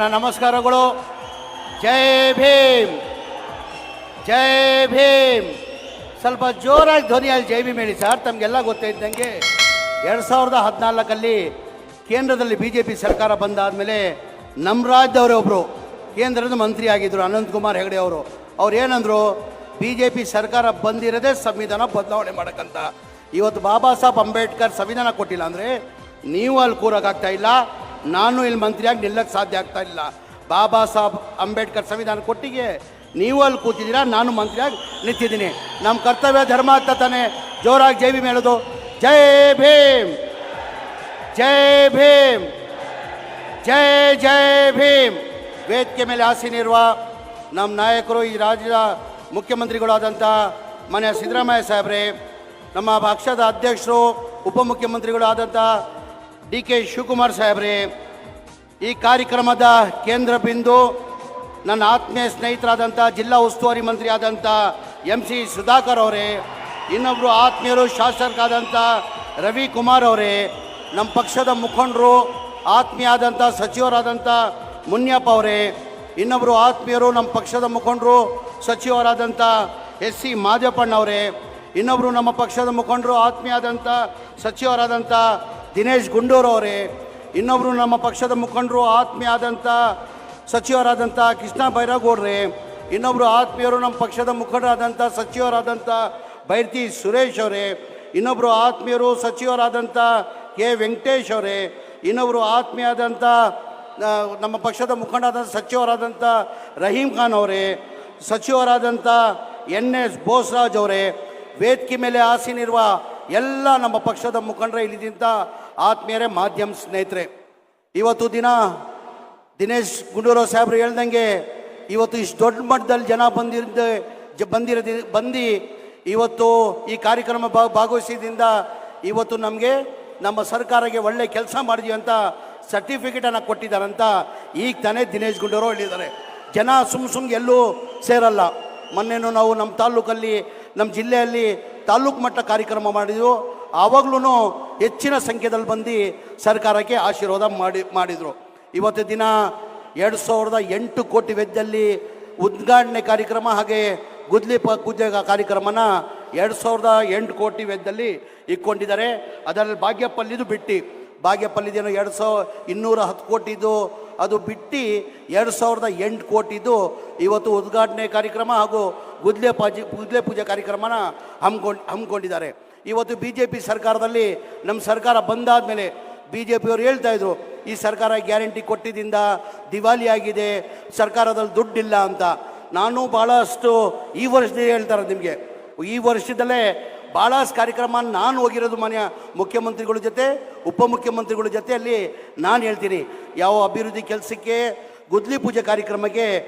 ನನ್ನ ನಮಸ್ಕಾರಗಳು. ಜೈ ಭೀಮ್. ಜೈ ಭೀಮ್. ಸ್ವಲ್ಪ ಜೋರಾಗಿ ಧ್ವನಿಯಲ್ಲಿ ಜೈ ಭೀಮ್ ಹೇಳಿ ಸರ್, ತಮಗೆಲ್ಲ ಗೊತ್ತಿದ್ದಂಗೆ ಎರಡು ಸಾವಿರದ ಹದಿನಾಲ್ಕಲ್ಲಿ ಕೇಂದ್ರದಲ್ಲಿ ಬಿ ಜೆ ಪಿ ಸರ್ಕಾರ ಬಂದಾದಮೇಲೆ ನಮ್ಮ ರಾಜ್ಯದವರೇ ಒಬ್ಬರು ಕೇಂದ್ರದ ಮಂತ್ರಿ ಆಗಿದ್ದರು ಅನಂತಕುಮಾರ್ ಹೆಗಡೆ ಅವರು. ಅವ್ರು ಏನಂದರು ಬಿ ಜೆ ಪಿ ಸರ್ಕಾರ ಬಂದಿರೋದೇ ಸಂವಿಧಾನ ಬದಲಾವಣೆ ಮಾಡೋಕ್ಕಂತ. ಇವತ್ತು ಬಾಬಾ ಸಾಹೇಬ್ ಅಂಬೇಡ್ಕರ್ ಸಂವಿಧಾನ ಕೊಟ್ಟಿಲ್ಲ ಅಂದರೆ ನೀವು ಅಲ್ಲಿ ಕೂರೋಕ್ಕಾಗ್ತಾ ಇಲ್ಲ. ನಾನು ಇಲ್ಲಿ ಮಂತ್ರಿಯಾಗಿ ನಿಲ್ಲಕ್ಕೆ ಸಾಧ್ಯ ಆಗ್ತಾ ಇಲ್ಲ. ಬಾಬಾ ಸಾಹೇಬ್ ಅಂಬೇಡ್ಕರ್ ಸಂವಿಧಾನ ಕೊಟ್ಟಿಗೆ ನೀವು ಅಲ್ಲಿ ಕೂತಿದ್ದೀರಾ, ನಾನು ಮಂತ್ರಿಯಾಗಿ ನಿಂತಿದ್ದೀನಿ. ನಮ್ಮ ಕರ್ತವ್ಯ ಧರ್ಮ ಅಂತ ತಾನೆ. ಜೋರಾಗಿ ಜೈ ಭೀಮ್ ಹೇಳೋದು. ಜೈ ಭೀಮ್. ಜೈ ಭೀಮ್. ಜೈ ಜೈ ಭೀಮ್. ವೇದಿಕೆ ಮೇಲೆ ಆಸೀನಿರುವ ನಮ್ಮ ನಾಯಕರು, ಈ ರಾಜ್ಯದ ಮುಖ್ಯಮಂತ್ರಿಗಳಾದಂಥ ಮನೆಯ ಸಿದ್ದರಾಮಯ್ಯ ಸಾಹೇಬ್ರೆ, ನಮ್ಮ ಪಕ್ಷದ ಅಧ್ಯಕ್ಷರು ಉಪಮುಖ್ಯಮಂತ್ರಿಗಳು ಆದಂಥ ಡಿ ಕೆ ಶಿವಕುಮಾರ್ ಸಾಹೇಬ್ರೆ, ಈ ಕಾರ್ಯಕ್ರಮದ ಕೇಂದ್ರ ಬಿಂದು ನನ್ನ ಆತ್ಮೀಯ ಸ್ನೇಹಿತರಾದಂಥ ಜಿಲ್ಲಾ ಉಸ್ತುವಾರಿ ಮಂತ್ರಿ ಆದಂಥ ಎಂ ಸಿ ಸುಧಾಕರ್ ಅವರೇ ಇನ್ನೊಬ್ಬರು ಆತ್ಮೀಯರು ಶಾಸಕರಾದಂಥ ರವಿ ಕುಮಾರ್ ಅವರೇ, ನಮ್ಮ ಪಕ್ಷದ ಮುಖಂಡರು ಆತ್ಮೀಯ ಆದಂಥ ಸಚಿವರಾದಂಥ ಮುನಿಯಪ್ಪ ಅವರೇ ಇನ್ನೊಬ್ಬರು ಆತ್ಮೀಯರು ನಮ್ಮ ಪಕ್ಷದ ಮುಖಂಡರು ಸಚಿವರಾದಂಥ ಎಸ್ ಸಿ ಮಾದೇಪಣ್ಣವರೇ ಇನ್ನೊಬ್ಬರು ನಮ್ಮ ಪಕ್ಷದ ಮುಖಂಡರು ಆತ್ಮೀಯ ಆದಂಥ ಸಚಿವರಾದಂಥ ದಿನೇಶ್ ಗುಂಡೂರು ಅವರೇ ಇನ್ನೊಬ್ಬರು ನಮ್ಮ ಪಕ್ಷದ ಮುಖಂಡರು ಆತ್ಮೀಯ ಆದಂಥ ಸಚಿವರಾದಂಥ ಕೃಷ್ಣ ಬೈರಾಗೌಡ್ರೆ ಇನ್ನೊಬ್ಬರು ಆತ್ಮೀಯರು ನಮ್ಮ ಪಕ್ಷದ ಮುಖಂಡರಾದಂಥ ಸಚಿವರಾದಂಥ ಬೈರ್ತಿ ಸುರೇಶ್ ಅವರೇ ಇನ್ನೊಬ್ಬರು ಆತ್ಮೀಯರು ಸಚಿವರಾದಂಥ ಕೆ ವೆಂಕಟೇಶ್ ಅವರೇ ಇನ್ನೊಬ್ಬರು ಆತ್ಮೀಯರಾದಂಥ ಆ, ನಮ್ಮ ಪಕ್ಷದ ಮುಖಂಡರಾದಂಥ ಸಚಿವರಾದಂಥ ರಹೀಂ ಖಾನ್ ಅವರೇ ಸಚಿವರಾದಂಥ ಎನ್ ಎಸ್ ಬೋಸ್ರಾಜ್ ಅವರೇ ವೇದಿಕೆ ಮೇಲೆ ಆಸೀನಿರುವ ಎಲ್ಲ ನಮ್ಮ ಪಕ್ಷದ ಮುಖಂಡರ ಇಲ್ಲಿದ್ದಂಥ ಆತ್ಮೀಯರೇ, ಮಾಧ್ಯಮ ಸ್ನೇಹಿತರೆ, ಇವತ್ತು ದಿನ ದಿನೇಶ್ ಗುಂಡೂರಾವ್ ಸಾಹೇಬ್ರು ಹೇಳ್ದಂಗೆ ಇವತ್ತು ಇಷ್ಟು ದೊಡ್ಡ ಮಟ್ಟದಲ್ಲಿ ಜನ ಬಂದಿದ್ದ ಜ ಬಂದಿರೋದಿ, ಬಂದು ಇವತ್ತು ಈ ಕಾರ್ಯಕ್ರಮ ಭಾ ಭಾಗವಹಿಸಿದಿಂದ ಇವತ್ತು ನಮಗೆ ನಮ್ಮ ಸರ್ಕಾರಕ್ಕೆ ಒಳ್ಳೆ ಕೆಲಸ ಮಾಡಿದ್ವಿ ಅಂತ ಸರ್ಟಿಫಿಕೇಟನ್ನು ಕೊಟ್ಟಿದ್ದಾರಂತ ಈಗ ತಾನೇ ದಿನೇಶ್ ಗುಂಡೂರಾವ್ ಹೇಳಿದ್ದಾರೆ. ಜನ ಸುಮ್ ಸುಮ್ ಎಲ್ಲೂ ಸೇರಲ್ಲ. ಮೊನ್ನೆನೂ ನಾವು ನಮ್ಮ ತಾಲೂಕಲ್ಲಿ, ನಮ್ಮ ಜಿಲ್ಲೆಯಲ್ಲಿ ತಾಲೂಕು ಮಟ್ಟ ಕಾರ್ಯಕ್ರಮ ಮಾಡಿದ್ವು. ಆವಾಗಲೂ ಹೆಚ್ಚಿನ ಸಂಖ್ಯೆದಲ್ಲಿ ಬಂದು ಸರ್ಕಾರಕ್ಕೆ ಆಶೀರ್ವಾದ ಮಾಡಿ, ಮಾಡಿದರು. ಇವತ್ತು ದಿನ ಎರಡು ಸಾವಿರದ ಎಂಟು ಕೋಟಿ ವೆಚ್ಚದಲ್ಲಿ ಉದ್ಘಾಟನೆ ಕಾರ್ಯಕ್ರಮ ಹಾಗೆ ಗುದ್ಲಿ ಪ ಪೂಜೆ ಕಾರ್ಯಕ್ರಮನ ಎರಡು ಸಾವಿರದ ಎಂಟು ಕೋಟಿ ವೆಚ್ಚದಲ್ಲಿ ಇಟ್ಕೊಂಡಿದ್ದಾರೆ ಅದರಲ್ಲಿ ಭಾಗ್ಯಪಲ್ಲಿದು ಬಿಟ್ಟು. ಭಾಗ್ಯಪಲ್ಲಿದೇನೋ ಎರಡು ಸಾವಿರ ಇನ್ನೂರ ಹತ್ತು ಕೋಟಿದು ಅದು ಬಿಟ್ಟು ಎರಡು ಸಾವಿರದ ಎಂಟು ಕೋಟಿದು ಇವತ್ತು ಉದ್ಘಾಟನೆ ಕಾರ್ಯಕ್ರಮ ಹಾಗೂ ಗುದ್ಲೆ ಪಾಜಿ, ಗುದ್ಲೆ ಪೂಜೆ ಕಾರ್ಯಕ್ರಮನ ಹಮ್ಮಿಕೊಂಡು ಹಮ್ಮಿಕೊಂಡಿದ್ದಾರೆ. ಇವತ್ತು ಬಿ ಜೆ ಪಿ ಸರ್ಕಾರದಲ್ಲಿ ನಮ್ಮ ಸರ್ಕಾರ ಬಂದಾದ ಮೇಲೆ ಬಿ ಜೆ ಪಿಯವರು ಹೇಳ್ತಾ ಇದ್ರು, ಈ ಸರ್ಕಾರ ಗ್ಯಾರಂಟಿ ಕೊಟ್ಟಿದ್ದರಿಂದ ದಿವಾಲಿಯಾಗಿದೆ ಸರ್ಕಾರದಲ್ಲಿ ದುಡ್ಡಿಲ್ಲ ಅಂತ. ನಾನು ಭಾಳಷ್ಟು ಈ ವರ್ಷದಲ್ಲಿ ಹೇಳ್ತಾರೆ ನಿಮಗೆ. ಈ ವರ್ಷದಲ್ಲೇ ಭಾಳಷ್ಟು ಕಾರ್ಯಕ್ರಮ ನಾನು ಹೋಗಿರೋದು ಮಾನ್ಯ ಮುಖ್ಯಮಂತ್ರಿಗಳ ಜೊತೆ, ಉಪಮುಖ್ಯಮಂತ್ರಿಗಳ ಜೊತೆಯಲ್ಲಿ ನಾನು ಹೇಳ್ತೀನಿ. ಯಾವ ಅಭಿವೃದ್ಧಿ ಕೆಲಸಕ್ಕೆ ಗುದ್ಲಿ ಪೂಜೆ ಕಾರ್ಯಕ್ರಮಕ್ಕೆ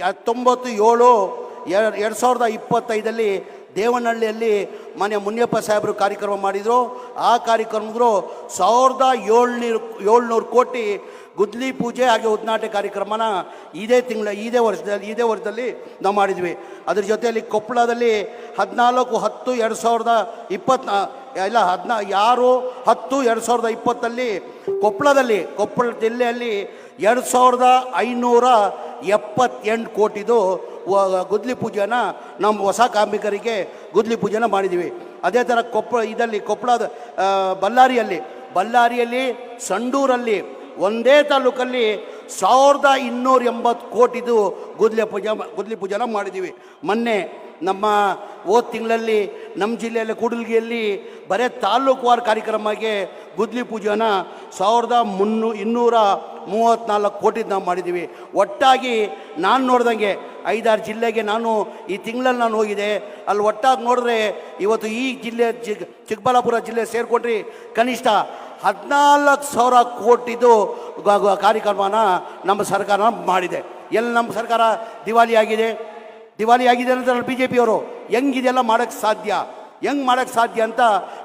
ಹತ್ತೊಂಬತ್ತು ಏಳು ಎರ- ಎರಡು ಸಾವಿರದ ಇಪ್ಪತ್ತೈದಲ್ಲಿ ದೇವನಹಳ್ಳಿಯಲ್ಲಿ ಮನೆ ಮುನಿಯಪ್ಪ ಸಾಹೇಬರು ಕಾರ್ಯಕ್ರಮ ಮಾಡಿದರು. ಆ ಕಾರ್ಯಕ್ರಮದ್ರು ಸಾವಿರದ ಏಳ್ನೂರು ಏಳ್ನೂರು ಕೋಟಿ ಗುದ್ಲಿ ಪೂಜೆ ಹಾಗೆ ಉದ್ಘಾಟನೆ ಕಾರ್ಯಕ್ರಮನ ಇದೇ ತಿಂಗಳ, ಇದೇ ವರ್ಷದಲ್ಲಿ ಇದೇ ವರ್ಷದಲ್ಲಿ ನಾವು ಮಾಡಿದ್ವಿ. ಅದ್ರ ಜೊತೆಯಲ್ಲಿ ಕೊಪ್ಪಳದಲ್ಲಿ ಹದಿನಾಲ್ಕು ಹತ್ತು ಎರಡು ಸಾವಿರದ ಇಪ್ಪತ್ತ ಇಲ್ಲ ಹದಿನಾ, ಯಾರು ಹತ್ತು ಎರಡು ಸಾವಿರದ ಇಪ್ಪತ್ತಲ್ಲಿ ಕೊಪ್ಪಳದಲ್ಲಿ ಕೊಪ್ಪಳ ಜಿಲ್ಲೆಯಲ್ಲಿ ಎರಡು ಸಾವಿರದ ಐನೂರ ಎಪ್ಪತ್ತೆಂಟು ಕೋಟಿದು ಗುದ್ಲಿ ಪೂಜೆನ ನಮ್ಮ ಹೊಸ ಕಾರ್ಮಿಕರಿಗೆ ಗುದ್ಲಿ ಪೂಜೆನ ಮಾಡಿದ್ದೀವಿ ಅದೇ ಥರ ಕೊಪ್ಪಳ ಇದರಲ್ಲಿ ಕೊಪ್ಪಳದ ಬಳ್ಳಾರಿಯಲ್ಲಿ ಬಳ್ಳಾರಿಯಲ್ಲಿ, ಸಂಡೂರಲ್ಲಿ, ಒಂದೇ ತಾಲೂಕಲ್ಲಿ ಸಾವಿರದ ಇನ್ನೂರ ಎಂಬತ್ತು ಕೋಟಿದು ಗುದ್ಲಿ ಪೂಜೆ, ಗುದ್ಲಿ ಪೂಜೆನ ಮಾಡಿದ್ದೀವಿ ಮೊನ್ನೆ ನಮ್ಮ ಹೋದ ತಿಂಗಳಲ್ಲಿ ನಮ್ಮ ಜಿಲ್ಲೆಯಲ್ಲಿ ಕೂಡಲ್ಗಿಯಲ್ಲಿ ಬರೇ ತಾಲೂಕುವಾರು ಕಾರ್ಯಕ್ರಮಕ್ಕೆ ಗುದ್ಲಿ ಪೂಜೆನ ಸಾವಿರದ ಮುನ್ನೂ ಇನ್ನೂರ ಮೂವತ್ತ್ನಾಲ್ಕು ಕೋಟಿದು ನಾವು ಮಾಡಿದ್ದೀವಿ ಒಟ್ಟಾಗಿ ನಾನು ನೋಡ್ದಂಗೆ ಐದಾರು ಜಿಲ್ಲೆಗೆ ನಾನು ಈ ತಿಂಗಳಲ್ಲಿ ನಾನು ಹೋಗಿದೆ. ಅಲ್ಲಿ ಒಟ್ಟಾಗಿ ನೋಡಿದ್ರೆ ಇವತ್ತು ಈ ಜಿಲ್ಲೆ ಚಿಕ್ ಚಿಕ್ಕಬಳ್ಳಾಪುರ ಜಿಲ್ಲೆ ಸೇರಿಕೊಂಡ್ರಿ ಕನಿಷ್ಠ ಹದಿನಾಲ್ಕು ಸಾವಿರ ಕೋಟಿದು ಕಾರ್ಯಕ್ರಮನ ನಮ್ಮ ಸರ್ಕಾರ ಮಾಡಿದೆ. ಎಲ್ಲಿ ನಮ್ಮ ಸರ್ಕಾರ ದಿವಾಲಿ ಆಗಿದೆ? ದಿವಾಲಿ ಆಗಿದೆ ಅಂತ ಬಿ ಜೆ ಪಿಯವರು ಹೆಂಗಿದೆಲ್ಲ ಮಾಡೋಕ್ಕೆ ಸಾಧ್ಯ? ಹೆಂಗೆ ಮಾಡೋಕ್ಕೆ ಸಾಧ್ಯ ಅಂತ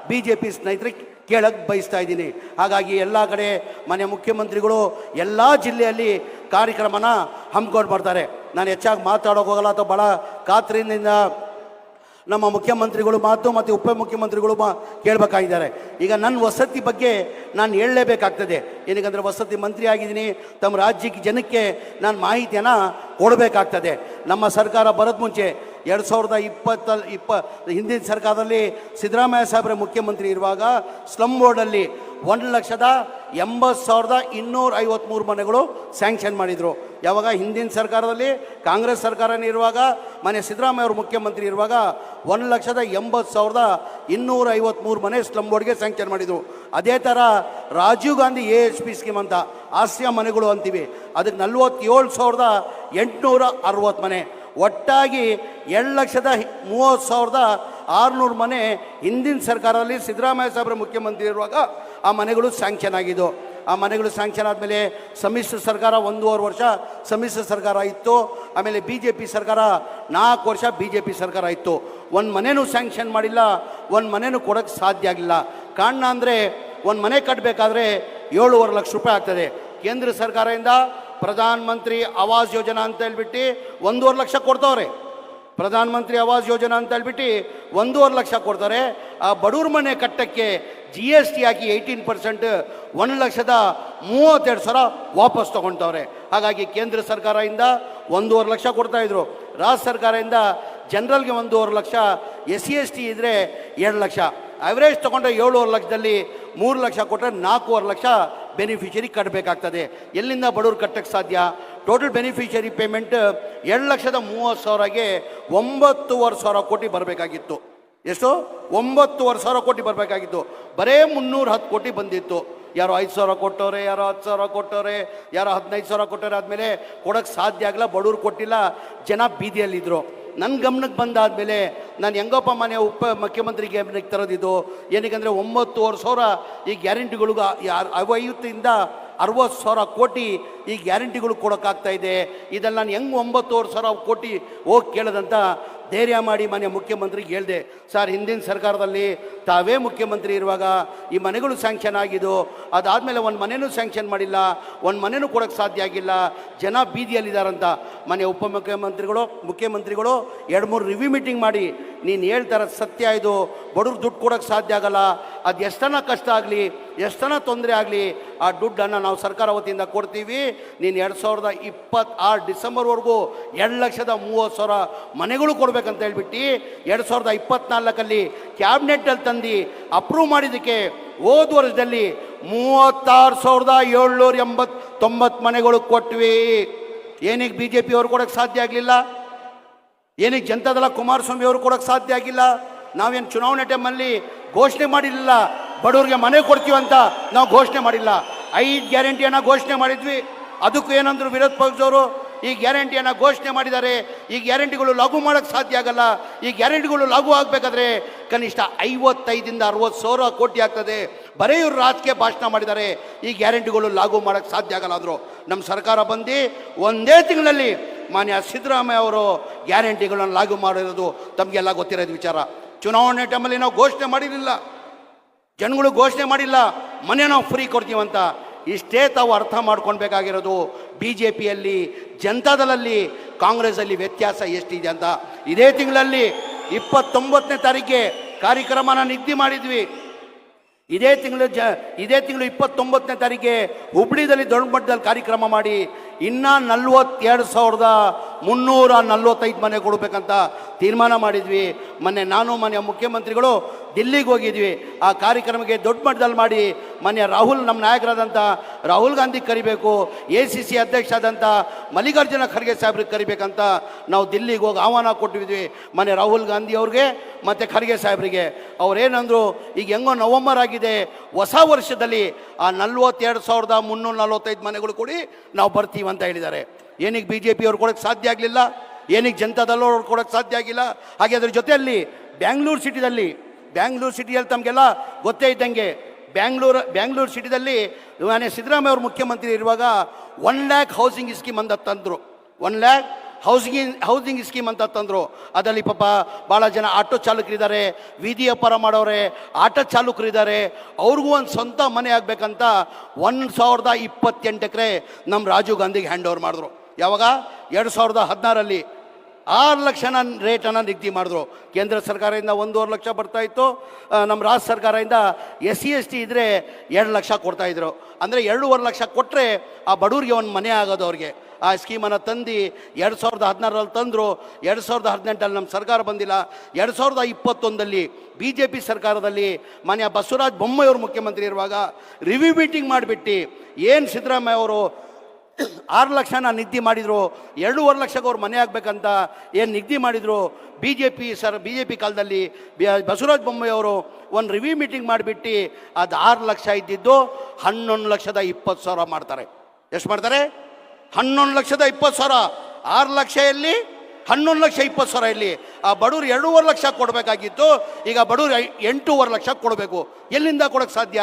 ಬಿ ಜೆ ಪಿ ಸ್ನೇಹಿತರೆ ಕೇಳಕ್ಕೆ ಬಯಸ್ತಾ ಇದ್ದೀನಿ. ಹಾಗಾಗಿ ಎಲ್ಲ ಕಡೆ ಮನೆ ಮುಖ್ಯಮಂತ್ರಿಗಳು ಎಲ್ಲ ಜಿಲ್ಲೆಯಲ್ಲಿ ಕಾರ್ಯಕ್ರಮನ ಹಮ್ಮಿಕೊಂಡು ಬರ್ತಾರೆ. ನಾನು ಹೆಚ್ಚಾಗಿ ಮಾತಾಡೋಕೆ ಹೋಗಲ್ಲ, ಅಥವಾ ಭಾಳ ಖಾತ್ರಿಯಿಂದ ನಮ್ಮ ಮುಖ್ಯಮಂತ್ರಿಗಳು ಮಾತು ಮತ್ತು ಉಪಮುಖ್ಯಮಂತ್ರಿಗಳು ಮಾ ಕೇಳಬೇಕಾಗಿದ್ದಾರೆ. ಈಗ ನನ್ನ ವಸತಿ ಬಗ್ಗೆ ನಾನು ಹೇಳಲೇಬೇಕಾಗ್ತದೆ. ಏನಕ್ಕಂದರೆ ವಸತಿ ಮಂತ್ರಿ ಆಗಿದ್ದೀನಿ, ತಮ್ಮ ರಾಜ್ಯಕ್ಕೆ, ಜನಕ್ಕೆ ನಾನು ಮಾಹಿತಿಯನ್ನು ಕೊಡಬೇಕಾಗ್ತದೆ. ನಮ್ಮ ಸರ್ಕಾರ ಬರೋದು ಮುಂಚೆ ಎರಡು ಸಾವಿರದ ಇಪ್ಪತ್ತ, ಇಪ್ಪ, ಹಿಂದಿನ ಸರ್ಕಾರದಲ್ಲಿ ಸಿದ್ದರಾಮಯ್ಯ ಸಾಹೇಬ್ರ ಮುಖ್ಯಮಂತ್ರಿ ಇರುವಾಗ ಸ್ಲಮ್ ಬೋರ್ಡಲ್ಲಿ ಒಂದು ಲಕ್ಷದ ಎಂಬತ್ತು ಸಾವಿರದ ಇನ್ನೂರ ಐವತ್ತ್ಮೂರು ಮನೆಗಳು ಸ್ಯಾಂಕ್ಷನ್ ಮಾಡಿದರು. ಯಾವಾಗ ಹಿಂದಿನ ಸರ್ಕಾರದಲ್ಲಿ, ಕಾಂಗ್ರೆಸ್ ಸರ್ಕಾರನೇ ಇರುವಾಗ ಮನೆ ಸಿದ್ದರಾಮಯ್ಯ ಅವರು ಮುಖ್ಯಮಂತ್ರಿ ಇರುವಾಗ ಒಂದು ಲಕ್ಷದ ಎಂಬತ್ತು ಸಾವಿರದ ಇನ್ನೂರ ಐವತ್ತ್ಮೂರು ಮನೆ ಸ್ಲಮ್ ಬೋರ್ಡ್ಗೆ ಸ್ಯಾಂಕ್ಷನ್ ಮಾಡಿದರು. ಅದೇ ಥರ Rajiv Gandhi A H P scheme ಅಂತ ಆಸ್ಯ ಮನೆಗಳು ಅಂತೀವಿ. ಅದಕ್ಕೆ ನಲ್ವತ್ತೇಳು ಸಾವಿರದ ಎಂಟುನೂರ ಅರವತ್ತು ಮನೆ. ಒಟ್ಟಾಗಿ ಎರಡು ಲಕ್ಷದ ಮೂವತ್ತು ಸಾವಿರದ ಆರುನೂರು ಮನೆ ಹಿಂದಿನ ಸರ್ಕಾರದಲ್ಲಿ ಸಿದ್ದರಾಮಯ್ಯ ಸಾಹೇಬ್ರ ಮುಖ್ಯಮಂತ್ರಿ ಇರುವಾಗ ಆ ಮನೆಗಳು ಸ್ಯಾಂಕ್ಷನ್ ಆಗಿದ್ದು. ಆ ಮನೆಗಳು ಸ್ಯಾಂಕ್ಷನ್ ಆದಮೇಲೆ ಸಮ್ಮಿಶ್ರ ಸರ್ಕಾರ ಒಂದೂವರೆ ವರ್ಷ ಸಮ್ಮಿಶ್ರ ಸರ್ಕಾರ ಇತ್ತು. ಆಮೇಲೆ ಬಿ ಜೆ ಪಿ ಸರ್ಕಾರ ನಾಲ್ಕು ವರ್ಷ ಬಿ ಜೆ ಪಿ ಸರ್ಕಾರ ಇತ್ತು. ಒಂದು ಮನೆಯೂ ಸ್ಯಾಂಕ್ಷನ್ ಮಾಡಿಲ್ಲ, ಒಂದು ಮನೆಯೂ ಕೊಡೋಕ್ಕೆ ಸಾಧ್ಯ ಆಗಿಲ್ಲ ಕಾರಣ ಅಂದರೆ ಒಂದು ಮನೆ ಕಟ್ಟಬೇಕಾದ್ರೆ ಏಳುವರೆ ಲಕ್ಷ ರೂಪಾಯಿ ಆಗ್ತದೆ. ಕೇಂದ್ರ ಸರ್ಕಾರದಿಂದ ಪ್ರಧಾನ ಮಂತ್ರಿ ಆವಾಸ್ ಯೋಜನಾ ಅಂತ ಹೇಳ್ಬಿಟ್ಟು ಒಂದೂವರೆ ಲಕ್ಷ ಕೊಡ್ತವ್ರೆ. ಪ್ರಧಾನ ಮಂತ್ರಿ ಆವಾಸ್ ಯೋಜನಾ ಅಂತ ಹೇಳ್ಬಿಟ್ಟು ಒಂದೂವರೆ ಲಕ್ಷ ಕೊಡ್ತಾರೆ. ಆ ಬಡವ್ರ ಮನೆ ಕಟ್ಟಕ್ಕೆ ಜಿ ಎಸ್ ಟಿ ಹಾಕಿ ಏಯ್ಟೀನ್ ಪರ್ಸೆಂಟ್ ಒಂದು ಲಕ್ಷದ ಮೂವತ್ತೆರಡು ಸಾವಿರ ವಾಪಸ್ ತೊಗೊಳ್ತವ್ರೆ ಹಾಗಾಗಿ ಕೇಂದ್ರ ಸರ್ಕಾರದಿಂದ ಒಂದೂವರೆ ಲಕ್ಷ ಕೊಡ್ತಾಯಿದ್ರು ರಾಜ್ಯ ಸರ್ಕಾರದಿಂದ ಜನರಲ್ಗೆ ಒಂದೂವರೆ lakh S C S T ಇದ್ದರೆ ಎರಡು ಲಕ್ಷ. ಅವರೇಜ್ ತೊಗೊಂಡ್ರೆ ಏಳುವರೆ ಲಕ್ಷದಲ್ಲಿ ಮೂರು ಲಕ್ಷ ಕೊಟ್ಟರೆ ನಾಲ್ಕೂವರೆ ಲಕ್ಷ ಬೆನಿಫಿಷರಿ ಕಟ್ಟಬೇಕಾಗ್ತದೆ ಎಲ್ಲಿಂದ ಬಡವ್ರು ಕಟ್ಟಕ್ಕೆ ಸಾಧ್ಯ? ಟೋಟಲ್ ಬೆನಿಫಿಷರಿ ಪೇಮೆಂಟ್ ಎರಡು ಲಕ್ಷದ ಮೂವತ್ತು ಸಾವಿರಗೆ ಒಂಬತ್ತುವರೆ ಸಾವಿರ ಕೋಟಿ ಬರಬೇಕಾಗಿತ್ತು. ಎಷ್ಟು? ಒಂಬತ್ತುವರೆ ಸಾವಿರ ಕೋಟಿ ಬರಬೇಕಾಗಿತ್ತು. ಬರೇ ಮುನ್ನೂರ ಹತ್ತು ಕೋಟಿ ಬಂದಿತ್ತು. ಯಾರೋ ಐದು ಸಾವಿರ ಕೊಟ್ಟವ್ರೆ, ಯಾರೋ ಹತ್ತು ಸಾವಿರ ಕೊಟ್ಟವ್ರೆ, ಯಾರೋ ಹದಿನೈದು ಸಾವಿರ ಕೊಟ್ಟವ್ರೆ ಆದಮೇಲೆ ಕೊಡೋಕ್ಕೆ ಸಾಧ್ಯ ಆಗಲ್ಲ ಬಡವ್ರು ಕೊಟ್ಟಿಲ್ಲ, ಜನ ಬೀದಿಯಲ್ಲಿದ್ದರು ನನ್ನ ಗಮನಕ್ಕೆ ಬಂದಾದಮೇಲೆ ನಾನು ಹೆಂಗಪ್ಪ ಮನೆ ಉಪ ಮುಖ್ಯಮಂತ್ರಿ ಗಮನಕ್ಕೆ ತರೋದಿದ್ದು ಏನಕ್ಕಂದರೆ ಒಂಬತ್ತುವರೆ ಸಾವಿರ ಈ ಗ್ಯಾರಂಟಿಗಳಿಗೂ ಐವತ್ತಿಂದ ಅರವತ್ತು ಸಾವಿರ ಕೋಟಿ ಈ ಗ್ಯಾರಂಟಿಗಳು ಕೊಡೋಕ್ಕಾಗ್ತಾ ಇದೆ. ಇದೆಲ್ಲ ನಾನು ಹೆಂಗೆ ಒಂಬತ್ತುವರೆ ಸಾವಿರ ಕೋಟಿ ಹೋಗಿ ಕೇಳೋದಂತ ಧೈರ್ಯ ಮಾಡಿ ಮನೆ ಮುಖ್ಯಮಂತ್ರಿಗೆ ಹೇಳಿದೆ. ಸರ್, ಹಿಂದಿನ ಸರ್ಕಾರದಲ್ಲಿ ತಾವೇ ಮುಖ್ಯಮಂತ್ರಿ ಇರುವಾಗ ಈ ಮನೆಗಳು ಸ್ಯಾಂಕ್ಷನ್ ಆಗಿದ್ದು, ಅದಾದಮೇಲೆ ಒಂದು ಮನೆಯೂ ಸ್ಯಾಂಕ್ಷನ್ ಮಾಡಿಲ್ಲ, ಒಂದು ಮನೆಯೂ ಕೊಡೋಕ್ಕೆ ಸಾಧ್ಯ ಆಗಿಲ್ಲ, ಜನ ಬೀದಿಯಲ್ಲಿದ್ದಾರಂತ. ಮನೆ ಉಪಮುಖ್ಯಮಂತ್ರಿಗಳು, ಮುಖ್ಯಮಂತ್ರಿಗಳು ಎರಡು ಮೂರು ರಿವ್ಯೂ ಮೀಟಿಂಗ್ ಮಾಡಿ, ನೀನು ಹೇಳ್ತಾರ ಸತ್ಯ ಇದು, ಬಡವ್ರು ದುಡ್ಡು ಕೊಡೋಕ್ಕೆ ಸಾಧ್ಯ ಆಗಲ್ಲ, ಅದು ಎಷ್ಟನ ಕಷ್ಟ ಆಗಲಿ, ಎಷ್ಟನ ತೊಂದರೆ ಆಗಲಿ ಆ ದುಡ್ಡನ್ನು ನಾವು ಸರ್ಕಾರ ವತಿಯಿಂದ ಕೊಡ್ತೀವಿ. ನೀನು ಎರಡು ಸಾವಿರದ ಇಪ್ಪತ್ತಾರು ಡಿಸೆಂಬರ್ವರೆಗೂ ಎರಡು ಲಕ್ಷದ ಮೂವತ್ತು ಸಾವಿರ ಮನೆಗಳು ಕೊಡಬೇಕಂತ ಹೇಳ್ಬಿಟ್ಟು, ಎರಡು ಸಾವಿರದ ಇಪ್ಪತ್ನಾಲ್ಕಲ್ಲಿ ಕ್ಯಾಬಿನೆಟ್ಟಲ್ಲಿ ತಂದು ಅಪ್ರೂವ್ ಮಾಡಿದ್ದಕ್ಕೆ ಹೋದ ವರ್ಷದಲ್ಲಿ ಮೂವತ್ತಾರು ಸಾವಿರದ ಏಳ್ನೂರ ಎಂಬತ್ತೊಂಬತ್ತು ಮನೆಗಳು ಕೊಟ್ವಿ. ಏನಕ್ಕೆ ಬಿ ಜೆ ಪಿಯವ್ರು ಕೊಡೋಕ್ಕೆ ಸಾಧ್ಯ ಆಗಲಿಲ್ಲ? ಏನಕ್ಕೆ ಜನತಾದಳ ಕುಮಾರಸ್ವಾಮಿ ಅವರು ಕೊಡೋಕ್ಕೆ ಸಾಧ್ಯ ಆಗಿಲ್ಲ? ನಾವೇನು ಚುನಾವಣೆ ಟೈಮಲ್ಲಿ ಘೋಷಣೆ ಮಾಡಿರಲಿಲ್ಲ? ಬಡವ್ರಿಗೆ ಮನೆ ಕೊಡ್ತೀವಿ ಅಂತ ನಾವು ಘೋಷಣೆ ಮಾಡಿಲ್ಲ. ಐದು ಗ್ಯಾರಂಟಿಯನ್ನು ಘೋಷಣೆ ಮಾಡಿದ್ವಿ. ಅದಕ್ಕೂ ಏನಂದ್ರು ವಿರೋಧ ಪಕ್ಷದವರು, ಈ ಗ್ಯಾರಂಟಿಯನ್ನು ಘೋಷಣೆ ಮಾಡಿದ್ದಾರೆ ಈ ಗ್ಯಾರಂಟಿಗಳು ಲಾಗು ಮಾಡೋಕ್ಕೆ ಸಾಧ್ಯ ಆಗಲ್ಲ. ಈ ಗ್ಯಾರಂಟಿಗಳು ಲಾಗು ಆಗಬೇಕಾದ್ರೆ ಕನಿಷ್ಠ ಐವತ್ತೈದಿಂದ ಅರವತ್ತು ಸಾವಿರ ಕೋಟಿ ಆಗ್ತದೆ. ಬರೀ ಇವರು ರಾಜಕೀಯ ಭಾಷಣ ಮಾಡಿದ್ದಾರೆ. ಈ ಗ್ಯಾರಂಟಿಗಳು ಲಾಗು ಮಾಡೋಕ್ಕೆ ಸಾಧ್ಯ ಆಗಲ್ಲ ಅಂದರು. ನಮ್ಮ ಸರ್ಕಾರ ಬಂದು ಒಂದೇ ತಿಂಗಳಲ್ಲಿ ಮಾನ್ಯ ಸಿದ್ದರಾಮಯ್ಯ ಅವರು ಗ್ಯಾರಂಟಿಗಳನ್ನು ಲಾಗು ಮಾಡಿರೋದು ತಮಗೆಲ್ಲ ಗೊತ್ತಿರೋದು ವಿಚಾರ. ಚುನಾವಣೆ ಟೈಮಲ್ಲಿ ನಾವು ಘೋಷಣೆ ಮಾಡಿರಲಿಲ್ಲ. ಜನಗಳು ಘೋಷಣೆ ಮಾಡಿಲ್ಲ, ಮನೆ ನಾವು ಫ್ರೀ ಕೊಡ್ತೀವಂತ ಇಷ್ಟೇ ತಾವು ಅರ್ಥ ಮಾಡ್ಕೊಳ್ಬೇಕಾಗಿರೋದು ಬಿ ಜೆ ಪಿಯಲ್ಲಿ ಜನತಾದಲಲ್ಲಿ ಕಾಂಗ್ರೆಸ್ಸಲ್ಲಿ ವ್ಯತ್ಯಾಸ ಎಷ್ಟಿದೆ ಅಂತ. ಇದೇ ತಿಂಗಳಲ್ಲಿ ಇಪ್ಪತ್ತೊಂಬತ್ತನೇ ತಾರೀಕಿಗೆ ಕಾರ್ಯಕ್ರಮನ ನಿಗದಿ ಮಾಡಿದ್ವಿ. ಇದೇ ತಿಂಗಳು ಜ, ಇದೇ ತಿಂಗಳು ಇಪ್ಪತ್ತೊಂಬತ್ತನೇ ತಾರೀಕಿಗೆ ಹುಬ್ಳಿದಲ್ಲಿ ದೊಡ್ಡ ಮಟ್ಟದಲ್ಲಿ ಕಾರ್ಯಕ್ರಮ ಮಾಡಿ ಇನ್ನೂ ನಲ್ವತ್ತೆರಡು ಸಾವಿರದ ಮುನ್ನೂರ ನಲ್ವತ್ತೈದು ಮನೆ ಕೊಡಬೇಕಂತ ತೀರ್ಮಾನ ಮಾಡಿದ್ವಿ. ಮೊನ್ನೆ ನಾನು ಮನೆಯ ಮುಖ್ಯಮಂತ್ರಿಗಳು ದಿಲ್ಲಿಗೆ ಹೋಗಿದ್ವಿ. ಆ ಕಾರ್ಯಕ್ರಮಕ್ಕೆ ದೊಡ್ಡ ಮಟ್ಟದಲ್ಲಿ ಮಾಡಿ ಮೊನ್ನೆ ರಾಹುಲ್ ನಮ್ಮ ನಾಯಕರಾದಂಥ ರಾಹುಲ್ ಗಾಂಧಿ ಕರಿಬೇಕು, ಎ ಸಿ ಸಿ ಅಧ್ಯಕ್ಷ ಆದಂಥ ಮಲ್ಲಿಕಾರ್ಜುನ ಖರ್ಗೆ ಸಾಹೇಬ್ರಿಗೆ ಕರಿಬೇಕಂತ ನಾವು ದಿಲ್ಲಿಗೆ ಹೋಗಿ ಆಹ್ವಾನ ಕೊಟ್ಟಿದ್ವಿ. ಮೊನ್ನೆ ರಾಹುಲ್ ಗಾಂಧಿ ಅವ್ರಿಗೆ ಮತ್ತು ಖರ್ಗೆ ಸಾಹೇಬ್ರಿಗೆ. ಅವರೇನಂದರು, ಈಗ ಹೆಂಗೋ ನವಂಬರ್ ಆಗಿದೆ, ಹೊಸ ವರ್ಷದಲ್ಲಿ ಆ ನಲ್ವತ್ತೆರಡು ಸಾವಿರದ ಮುನ್ನೂರ ನಲ್ವತ್ತೈದು ಮನೆಗಳು ಕೂಡಿ ನಾವು ಬರ್ತೀವಿ ಅಂತ ಹೇಳಿದ್ದಾರೆ. ಏನಕ್ಕೆ ಬಿ ಜೆ ಪಿ ಅವ್ರು ಕೊಡೋಕ್ಕೆ ಸಾಧ್ಯ ಆಗಲಿಲ್ಲ ಏನಕ್ಕೆ ಜನತಾದಲ್ಲವ್ರು ಕೊಡೋಕ್ಕೆ ಸಾಧ್ಯ ಆಗಿಲ್ಲ. ಹಾಗೆ ಅದ್ರ ಜೊತೆಯಲ್ಲಿ ಬ್ಯಾಂಗ್ಳೂರು ಸಿಟಿದಲ್ಲಿ ಬ್ಯಾಂಗ್ಳೂರು ಸಿಟಿಯಲ್ಲಿ ತಮಗೆಲ್ಲ ಗೊತ್ತೇ ಇದ್ದಂಗೆ ಬ್ಯಾಂಗ್ಳೂರು ಬ್ಯಾಂಗ್ಳೂರು ಸಿಟಿದಲ್ಲಿ ನಾನೇ ಸಿದ್ದರಾಮಯ್ಯ ಅವರು ಮುಖ್ಯಮಂತ್ರಿ ಇರುವಾಗ ಒನ್ ಲ್ಯಾಕ್ ಹೌಸಿಂಗ್ ಸ್ಕೀಮ್ ಅಂತ ತಂದರು. One lakh housing housing scheme ಅಂತ ತಂದರು. ಅದರಲ್ಲಿ ಪಾಪ ಭಾಳ ಜನ ಆಟೋ ಚಾಲಕರಿದ್ದಾರೆ ಬೀದಿ ವ್ಯಾಪಾರ ಮಾಡೋರೆ, ಆಟೋ ಚಾಲಕರಿದ್ದಾರೆ. ಅವ್ರಿಗೂ ಒಂದು ಸ್ವಂತ ಮನೆ ಆಗಬೇಕಂತ ಒಂದು ಸಾವಿರದ ಇಪ್ಪತ್ತೆಂಟು ಎಕರೆ ನಮ್ಮ ರಾಜೀವ್ ಗಾಂಧಿಗೆ ಹ್ಯಾಂಡ್ ಓವರ್ ಮಾಡಿದ್ರು. ಯಾವಾಗ? ಎರಡು ಸಾವಿರದ ಹದಿನಾರಲ್ಲಿ ಆರು ಲಕ್ಷನ ರೇಟನ್ನು ನಿಗದಿ ಮಾಡಿದ್ರು. ಕೇಂದ್ರ ಸರ್ಕಾರದಿಂದ ಒಂದೂವರೆ ಲಕ್ಷ ಬರ್ತಾ ಇತ್ತು. ನಮ್ಮ ರಾಜ್ಯ ಸರ್ಕಾರದಿಂದ ಎಸ್ ಸಿ ಎಸ್ ಟಿ ಇದ್ದರೆ ಎರಡು ಲಕ್ಷ ಕೊಡ್ತಾಯಿದ್ರು ಅಂದರೆ ಎರಡೂವರೆ ಲಕ್ಷ ಕೊಟ್ಟರೆ ಆ ಬಡವ್ರಿಗೆ ಒಂದು ಮನೆ ಆಗೋದು ಅವ್ರಿಗೆ. ಆ ಸ್ಕೀಮನ್ನು ತಂದು ಎರಡು ಸಾವಿರದ ಹದಿನಾರರಲ್ಲಿ ತಂದರು. ಎರಡು ಸಾವಿರದ ಹದಿನೆಂಟಲ್ಲಿ ನಮ್ಮ ಸರ್ಕಾರ ಬಂದಿಲ್ಲ. ಎರಡು ಸಾವಿರದ ಇಪ್ಪತ್ತೊಂದರಲ್ಲಿ ಬಿ ಜೆ ಪಿ ಸರ್ಕಾರದಲ್ಲಿ ಮಾನ್ಯ ಬಸವರಾಜ ಬೊಮ್ಮಾಯಿಯವರು ಮುಖ್ಯಮಂತ್ರಿ ಇರುವಾಗ ರಿವ್ಯೂ ಮೀಟಿಂಗ್ ಮಾಡಿಬಿಟ್ಟು ಏನು ಸಿದ್ದರಾಮಯ್ಯ ಅವರು ಆರು ಲಕ್ಷನ ನಿಧಿ ಮಾಡಿದರು, ಎರಡೂವರೆ ಲಕ್ಷಕ್ಕೆ ಅವ್ರು ಮನೆ ಆಗಬೇಕಂತ ಏನು ನಿಧಿ ಮಾಡಿದರು B J P sir B J P ಕಾಲದಲ್ಲಿ ಬಸವರಾಜ ಬೊಮ್ಮಾಯಿ ಒಂದು ರಿವ್ಯೂ ಮೀಟಿಂಗ್ ಮಾಡಿಬಿಟ್ಟು ಅದು ಆರು ಲಕ್ಷ ಇದ್ದಿದ್ದು ಹನ್ನೊಂದು ಲಕ್ಷದ ಇಪ್ಪತ್ತು ಸಾವಿರ ಮಾಡ್ತಾರೆ. ಎಷ್ಟು ಮಾಡ್ತಾರೆ? ಹನ್ನೊಂದು ಲಕ್ಷದ ಇಪ್ಪತ್ತು ಸಾವಿರ. ಆರು ಲಕ್ಷ ಎಲ್ಲಿ? ಹನ್ನೊಂದು ಲಕ್ಷ ಇಪ್ಪತ್ತು ಸಾವಿರ ಇಲ್ಲಿ ಆ ಬಡವ್ರು ಎರಡೂವರೆ ಲಕ್ಷ ಕೊಡಬೇಕಾಗಿತ್ತು, ಈಗ ಬಡವ್ರು ಎಂಟೂವರೆ ಲಕ್ಷ ಕೊಡಬೇಕು. ಎಲ್ಲಿಂದ ಕೊಡೋಕ್ಕೆ ಸಾಧ್ಯ?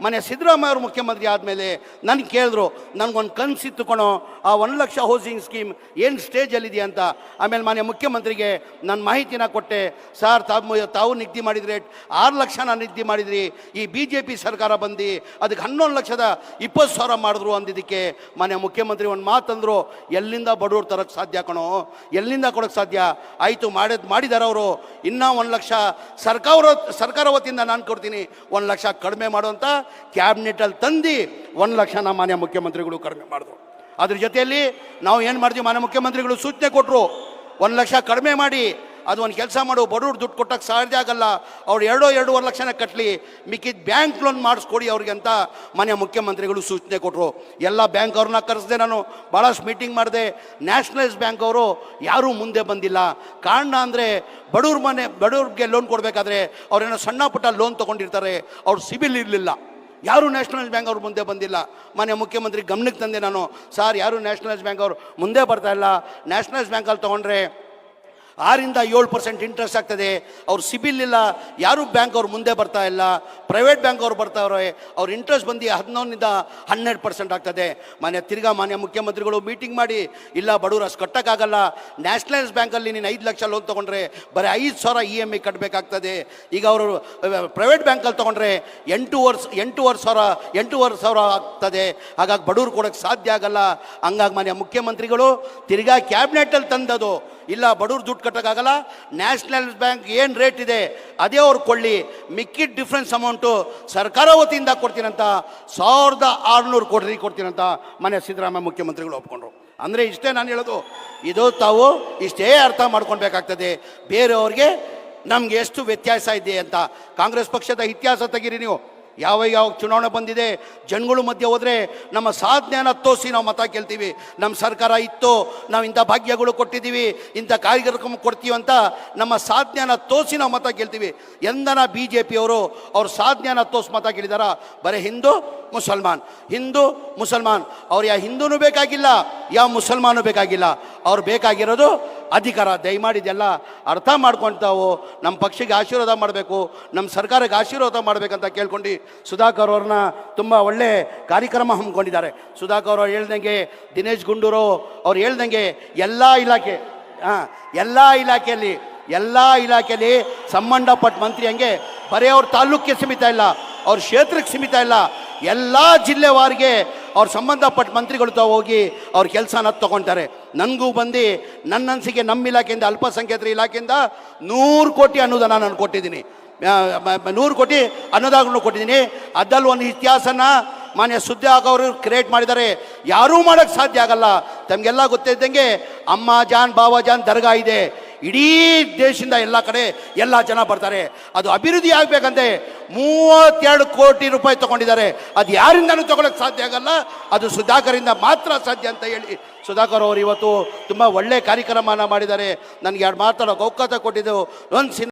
ಮನೆ ಸಿದ್ದರಾಮಯ್ಯ ಅವರು ಮುಖ್ಯಮಂತ್ರಿ ಆದಮೇಲೆ ನನಗೆ ಕೇಳಿದ್ರು ನನಗೊಂದು ಕನಸಿತ್ತು ಕಣೋ ಆ ಒಂದು ಲಕ್ಷ ಹೌಸಿಂಗ್ ಸ್ಕೀಮ್ ಏನು ಸ್ಟೇಜಲ್ಲಿದೆ ಅಂತ, ಆಮೇಲೆ ಮಾನ್ಯ ಮುಖ್ಯಮಂತ್ರಿಗೆ ನಾನು ಮಾಹಿತಿನ ಕೊಟ್ಟೆ. ಸರ್ ತಾವು ತಾವು ನಿಗದಿ ಮಾಡಿದರೆ ಆರು ಲಕ್ಷನ ನಿಗದಿ ಮಾಡಿದ್ರಿ. ಈ ಬಿ ಜೆ ಪಿ ಸರ್ಕಾರ ಬಂದು ಅದಕ್ಕೆ ಹನ್ನೊಂದು ಲಕ್ಷದ ಇಪ್ಪತ್ತು ಸಾವಿರ ಮಾಡಿದ್ರು ಅಂದಿದ್ದಕ್ಕೆ ಮಾನ್ಯ ಮುಖ್ಯಮಂತ್ರಿ ಒಂದು ಮಾತಂದರು ಎಲ್ಲಿಂದ ಬಡವ್ರು ತರೋಕ್ಕೆ ಸಾಧ್ಯ ಕಣೋ? ಎಲ್ಲಿಂದ ಕೊಡೋಕ್ಕೆ ಸಾಧ್ಯ? ಆಯಿತು, ಮಾಡಿದ, ಮಾಡಿದಾರೆ ಅವರು. ಇನ್ನೂ ಒಂದು ಲಕ್ಷ ಸರ್ಕಾರ ಸರ್ಕಾರ ವತಿಯಿಂದ ನಾನು ಕೊಡ್ತೀನಿ. ಒಂದು ಲಕ್ಷ ಕಡಿಮೆ ಮಾಡುವಂಥ ಕ್ಯಾಬಿನೆಟಲ್ಲಿ ತಂದು ಒಂದು ಲಕ್ಷನ ಮಾನ್ಯ ಮುಖ್ಯಮಂತ್ರಿಗಳು ಕಡಿಮೆ ಮಾಡಿದ್ರು. ಅದ್ರ ಜೊತೆಯಲ್ಲಿ ನಾವು ಏನು ಮಾಡ್ತೀವಿ ಮಾನ್ಯ ಮುಖ್ಯಮಂತ್ರಿಗಳು ಸೂಚನೆ ಕೊಟ್ಟರು ಒಂದು ಲಕ್ಷ ಕಡಿಮೆ ಮಾಡಿ, ಅದು ಒಂದು ಕೆಲಸ ಮಾಡು, ಬಡವ್ರು ದುಡ್ಡು ಕೊಟ್ಟಕ್ಕೆ ಸಾಧ್ಯ ಆಗಲ್ಲ, ಅವ್ರು ಎರಡೋ ಎರಡೂವರೆ ಲಕ್ಷನ ಕಟ್ಟಲಿ ಮಿಕ್ಕಿದ ಬ್ಯಾಂಕ್ ಲೋನ್ ಮಾಡಿಸ್ಕೊಡಿ ಅವ್ರಿಗೆ ಅಂತ ಮಾನ್ಯ ಮುಖ್ಯಮಂತ್ರಿಗಳು ಸೂಚನೆ ಕೊಟ್ಟರು ಎಲ್ಲ ಬ್ಯಾಂಕ್ ಅವ್ರನ್ನ ಕರೆಸಿದೆ ನಾನು ಭಾಳಷ್ಟು ಮೀಟಿಂಗ್ ಮಾಡಿದೆ. ನ್ಯಾಷನಲೈಸ್ ಬ್ಯಾಂಕ್ ಅವರು ಯಾರೂ ಮುಂದೆ ಬಂದಿಲ್ಲ. ಕಾರಣ ಅಂದರೆ ಬಡವ್ರ ಮನೆ, ಬಡವ್ರಿಗೆ ಲೋನ್ ಕೊಡಬೇಕಾದ್ರೆ ಅವ್ರೇನೋ ಸಣ್ಣ ಪುಟ್ಟ ಲೋನ್ ತೊಗೊಂಡಿರ್ತಾರೆ, ಅವ್ರು ಸಿಬಿಲ್ ಇರಲಿಲ್ಲ. ಯಾರು ನ್ಯಾಷನಲೈಸ್ ಬ್ಯಾಂಕ್ ಅವ್ರು ಮುಂದೆ ಬಂದಿಲ್ಲ? ಮಾನ್ಯ ಮುಖ್ಯಮಂತ್ರಿ ಗಮನಕ್ಕೆ ತಂದೆ ನಾನು. ಸರ್, ಯಾರು ನ್ಯಾಷನಲೈಸ್ ಬ್ಯಾಂಕ್ ಅವರು ಮುಂದೆ ಬರ್ತಾ ಇಲ್ಲ? ನ್ಯಾಷನಲೈಸ್ ಬ್ಯಾಂಕಲ್ಲಿ ತೊಗೊಂಡ್ರೆ ಆರಿಂದ ಏಳು ಪರ್ಸೆಂಟ್ ಇಂಟ್ರೆಸ್ಟ್ ಆಗ್ತದೆ. ಅವ್ರು ಸಿಬಿಲ್ ಇಲ್ಲ, ಯಾರು ಬ್ಯಾಂಕ್ ಅವ್ರು ಮುಂದೆ ಬರ್ತಾ ಇಲ್ಲ ಪ್ರೈವೇಟ್ ಬ್ಯಾಂಕ್ ಅವ್ರು ಬರ್ತಾವ್ರೆ ಅವ್ರ ಇಂಟ್ರೆಸ್ಟ್ ಬಂದು ಹದಿನೊಂದರಿಂದ ಹನ್ನೆರಡು ಪರ್ಸೆಂಟ್ ಆಗ್ತದೆ. ಮಾನ್ಯ ತಿರ್ಗಾ ಮಾನ್ಯ ಮುಖ್ಯಮಂತ್ರಿಗಳು ಮೀಟಿಂಗ್ ಮಾಡಿ, ಇಲ್ಲ ಬಡವರು ಅಷ್ಟು ಕಟ್ಟೋಕ್ಕಾಗಲ್ಲ ನ್ಯಾಷನಲೈಸ್ ಬ್ಯಾಂಕಲ್ಲಿ ನೀನು ಐದು ಲಕ್ಷ ಲೋನ್ ತೊಗೊಂಡ್ರೆ, ಬರೀ ಐದು ಸಾವಿರ ಇ ಎಂ ಐ ಕಟ್ಟಬೇಕಾಗ್ತದೆ ಈಗ ಅವರು ಪ್ರೈವೇಟ್ ಬ್ಯಾಂಕಲ್ಲಿ ತೊಗೊಂಡ್ರೆ ಎಂಟು ವರ್ಷ, ಎಂಟೂವರೆ ಸಾವಿರ ಎಂಟೂವರೆ ಸಾವಿರ ಆಗ್ತದೆ. ಹಾಗಾಗಿ ಬಡವರು ಕೊಡೋಕ್ಕೆ ಸಾಧ್ಯ ಆಗಲ್ಲ. ಹಂಗಾಗಿ ಮಾನ್ಯ ಮುಖ್ಯಮಂತ್ರಿಗಳು ತಿರ್ಗಾ ಕ್ಯಾಬಿನೆಟಲ್ಲಿ ತಂದದು ಇಲ್ಲ ಬಡವ್ರು ದುಡ್ಡು ಕಟ್ಟೋಕ್ಕಾಗಲ್ಲ. ನ್ಯಾಷನಲ್ ಬ್ಯಾಂಕ್ ಏನು ರೇಟ್ ಇದೆ, ಅದೇ ಅವ್ರು ಕೊಳ್ಳಿ ಮಿಕ್ಕಿದ ಡಿಫ್ರೆನ್ಸ್ ಅಮೌಂಟು ಸರ್ಕಾರ ವತಿಯಿಂದ ಕೊಡ್ತೀನಂತ, ಸಾವಿರದ ಆರುನೂರು ಕೋಟಿ ಕೊಡ್ತೀನಂತ ಮನೆ ಸಿದ್ದರಾಮಯ್ಯ ಮುಖ್ಯಮಂತ್ರಿಗಳು ಒಪ್ಕೊಂಡ್ರು. ಅಂದರೆ ಇಷ್ಟೇ ನಾನು ಹೇಳೋದು. ಇದು ತಾವು ಇಷ್ಟೇ ಅರ್ಥ ಮಾಡ್ಕೊಳ್ಬೇಕಾಗ್ತದೆ. ಬೇರೆಯವ್ರಿಗೆ ನಮ್ಗೆ ಎಷ್ಟು ವ್ಯತ್ಯಾಸ ಇದೆ ಅಂತ. ಕಾಂಗ್ರೆಸ್ ಪಕ್ಷದ ಇತಿಹಾಸ ತೆಗೀರಿ ನೀವು. ಯಾವ ಯಾವ ಚುನಾವಣೆ ಬಂದಿದೆ, ಜನಗಳು ಮಧ್ಯೆ ಹೋದರೆ ನಮ್ಮ ಸಾಧನೆಯನ್ನು ತೋರಿಸಿ ನಾವು ಮತ ಕೇಳ್ತೀವಿ. ನಮ್ಮ ಸರ್ಕಾರ ಇತ್ತು, ನಾವು ಇಂಥ ಭಾಗ್ಯಗಳು ಕೊಟ್ಟಿದ್ದೀವಿ, ಇಂಥ ಕಾರ್ಯಕ್ರಮ ಕೊಡ್ತೀವಿ ಅಂತ ನಮ್ಮ ಸಾಧನೆಯನ್ನು ತೋರಿಸಿ ನಾವು ಮತ ಕೇಳ್ತೀವಿ. ಎಂದನ ಬಿ ಜೆ ಪಿಯವರು ಅವ್ರ ಸಾಧನೆಯನ್ನು ತೋರಿಸಿ ಮತ ಕೇಳಿದಾರ? ಬರೀ ಹಿಂದೂ, ಮುಸಲ್ಮಾನ್. ಹಿಂದೂ, ಮುಸಲ್ಮಾನ್. ಅವ್ರು ಯಾವ ಹಿಂದೂನು ಬೇಕಾಗಿಲ್ಲ ಯಾವ ಮುಸಲ್ಮಾನು ಬೇಕಾಗಿಲ್ಲ. ಅವ್ರು ಬೇಕಾಗಿರೋದು ಅಧಿಕಾರ. ದಯಮಾಡಿದೆಲ್ಲ ಅರ್ಥ ಮಾಡ್ಕೊಳ್ತಾವು ನಮ್ಮ ಪಕ್ಷಕ್ಕೆ ಆಶೀರ್ವಾದ ಮಾಡಬೇಕು, ನಮ್ಮ ಸರ್ಕಾರಕ್ಕೆ ಆಶೀರ್ವಾದ ಮಾಡಬೇಕಂತ ಕೇಳ್ಕೊಂಡು ಸುಧಾಕರ್ ಅವ್ರನ್ನ ತುಂಬ ಒಳ್ಳೆ ಕಾರ್ಯಕ್ರಮ ಹಮ್ಮಿಕೊಂಡಿದ್ದಾರೆ. ಸುಧಾಕರ್ ಅವ್ರು ಹೇಳ್ದಂಗೆ ದಿನೇಶ್ ಗುಂಡೂರು ಅವ್ರು ಹೇಳ್ದಂಗೆ ಎಲ್ಲ ಇಲಾಖೆ, ಹಾಂ, ಎಲ್ಲ ಇಲಾಖೆಯಲ್ಲಿ ಎಲ್ಲ ಇಲಾಖೆಯಲ್ಲಿ ಸಂಬಂಧಪಟ್ಟ ಮಂತ್ರಿ ಹಂಗೆ ಬರೀ ಅವ್ರ ತಾಲೂಕಿಗೆ ಸೀಮಿತ ಇಲ್ಲ, ಅವ್ರ ಕ್ಷೇತ್ರಕ್ಕೆ ಸೀಮಿತ ಇಲ್ಲ. ಎಲ್ಲ ಜಿಲ್ಲೆವಾರಿಗೆ ಅವ್ರ ಸಂಬಂಧಪಟ್ಟ ಮಂತ್ರಿಗಳು ತಾವು ಹೋಗಿ ಅವ್ರ ಕೆಲಸನ ತೊಗೊಳ್ತಾರೆ ನನಗೂ ಬಂದು ನನ್ನ ಅನಿಸಿಕೆ ನಮ್ಮ ಇಲಾಖೆಯಿಂದ ಅಲ್ಪಸಂಖ್ಯಾತರ ಇಲಾಖೆಯಿಂದ ನೂರು ಕೋಟಿ ಅನುದಾನ ನಾನು ಕೊಟ್ಟಿದ್ದೀನಿ. ನೂರು ಕೋಟಿ ಅನ್ನದಾಗಲೂ ಕೊಟ್ಟಿದ್ದೀನಿ. ಅದ್ರಲ್ಲಿ ಒಂದು ಇತಿಹಾಸನ ಮಾನ್ಯ ಸುದ್ದಿ ಆಗೋರು ಕ್ರಿಯೇಟ್ ಮಾಡಿದ್ದಾರೆ. ಯಾರೂ ಮಾಡೋಕ್ಕೆ ಸಾಧ್ಯ ಆಗಲ್ಲ. ತಮಗೆಲ್ಲ ಗೊತ್ತಿದ್ದಂಗೆ ಅಮ್ಮ ಜಾನ್, ಬಾವ ಜಾನ್ ದರ್ಗಾ ಇದೆ. ಇಡೀ ದೇಶದಿಂದ ಎಲ್ಲ ಕಡೆ ಎಲ್ಲ ಜನ ಬರ್ತಾರೆ. ಅದು ಅಭಿವೃದ್ಧಿ ಆಗಬೇಕಂತೆ ಮೂವತ್ತೆರಡು ಕೋಟಿ ರೂಪಾಯಿ ತಗೊಂಡಿದ್ದಾರೆ. ಅದು ಯಾರಿಂದನೂ ತಗೊಳಕ್ಕೆ ಸಾಧ್ಯ ಆಗಲ್ಲ. ಅದು ಸುಧಾಕರಿಂದ ಮಾತ್ರ ಸಾಧ್ಯ ಅಂತ ಹೇಳಿ ಸುಧಾಕರ್ ಅವರು ಇವತ್ತು ತುಂಬ ಒಳ್ಳೆ ಕಾರ್ಯಕ್ರಮನ ಮಾಡಿದ್ದಾರೆ. ನನಗೆ ಎರಡು ಮಾತಾಡೋಕೆ ಅವಕಾಶ ಕೊಟ್ಟಿದ್ದು. ಒಂದು